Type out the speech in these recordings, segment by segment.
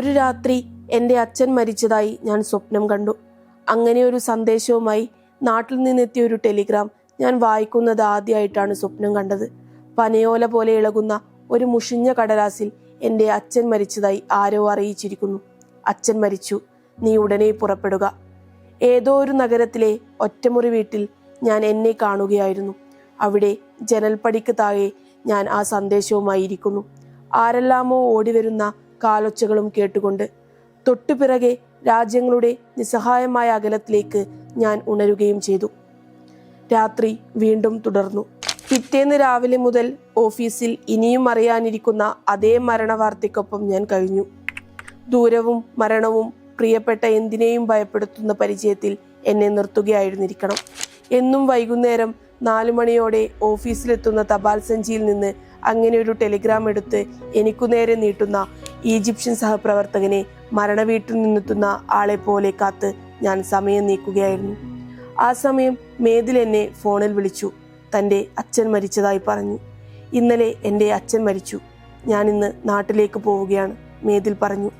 ഒരു രാത്രി എന്റെ അച്ഛൻ മരിച്ചതായി ഞാൻ സ്വപ്നം കണ്ടു. അങ്ങനെ ഒരു സന്ദേശവുമായി നാട്ടിൽ നിന്നെത്തിയ ഒരു ടെലിഗ്രാം ഞാൻ വായിക്കുന്നത് ആദ്യമായിട്ടാണ് സ്വപ്നം കണ്ടത്. പനയോല പോലെ ഇളകുന്ന ഒരു മുഷിഞ്ഞ കടലാസിൽ എന്റെ അച്ഛൻ മരിച്ചതായി ആരോ അറിയിച്ചിരിക്കുന്നു. അച്ഛൻ മരിച്ചു. നീ ഉടനെ പുറപ്പെടുക. ഏതോ ഒരു നഗരത്തിലെ ഒറ്റമുറി വീട്ടിൽ ഞാൻ എന്നെ കാണുകയായിരുന്നു. അവിടെ ജനൽപ്പടിക്ക് താഴെ ഞാൻ ആ സന്ദേശവുമായി ഇരിക്കുന്നു. ആരെല്ലാമോ ഓടിവരുന്ന കാലൊച്ചകളും കേട്ടുകൊണ്ട് തൊട്ടുപിറകെ രാജ്യങ്ങളുടെ നിസ്സഹായമായ അകലത്തിലേക്ക് ഞാൻ ഉണരുകയും ചെയ്തു. രാത്രി വീണ്ടും തുടർന്നു. പിറ്റേന്ന് രാവിലെ മുതൽ ഓഫീസിൽ ഇനിയും അറിയാനിരിക്കുന്ന അതേ മരണവാർത്തയ്ക്കൊപ്പം ഞാൻ കഴിഞ്ഞു. ദൂരവും മരണവും പ്രിയപ്പെട്ട എന്തിനേയും ഭയപ്പെടുത്തുന്ന പരിചയത്തിൽ എന്നെ നിർത്തുകയായിരുന്നിരിക്കണം. എന്നും വൈകുന്നേരം നാലു മണിയോടെ ഓഫീസിലെത്തുന്ന തപാൽ സഞ്ചിയിൽ നിന്ന് അങ്ങനെ ഒരു ടെലിഗ്രാം എടുത്ത് എനിക്കു നേരെ നീട്ടുന്ന ഈജിപ്ഷ്യൻ സഹപ്രവർത്തകനെ മരണവീട്ടിൽ നിന്നെത്തുന്ന ആളെ പോലെ കാത്ത് ഞാൻ സമയം നീക്കുകയായിരുന്നു. ആ സമയം മേതിൽ എന്നെ ഫോണിൽ വിളിച്ചു. തന്റെ അച്ഛൻ മരിച്ചതായി പറഞ്ഞു. ഇന്നലെ എന്റെ അച്ഛൻ മരിച്ചു. ഞാൻ ഇന്ന് നാട്ടിലേക്ക് പോവുകയാണ് മേതിൽ പറഞ്ഞു.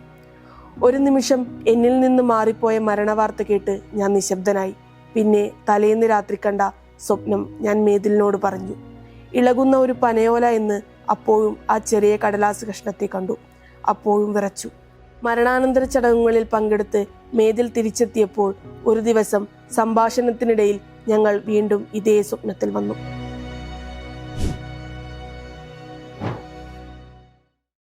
ഒരു നിമിഷം എന്നിൽ നിന്ന് മാറിപ്പോയ മരണവാർത്ത കേട്ട് ഞാൻ നിശബ്ദനായി. പിന്നെ തലേന്ന് രാത്രി കണ്ട സ്വപ്നം ഞാൻ മേതിലിനോട് പറഞ്ഞു. ഇളകുന്ന ഒരു പനയോല എന്ന് അപ്പോഴും ആ ചെറിയ കടലാസ് കഷ്ണത്തെ കണ്ടു. അപ്പോഴും വിറച്ചു. മരണാനന്തര ചടങ്ങുകളിൽ പങ്കെടുത്ത് മേതിൽ തിരിച്ചെത്തിയപ്പോൾ ഒരു ദിവസം സംഭാഷണത്തിനിടയിൽ ഞങ്ങൾ വീണ്ടും ഇതേ സ്വപ്നത്തിൽ വന്നു.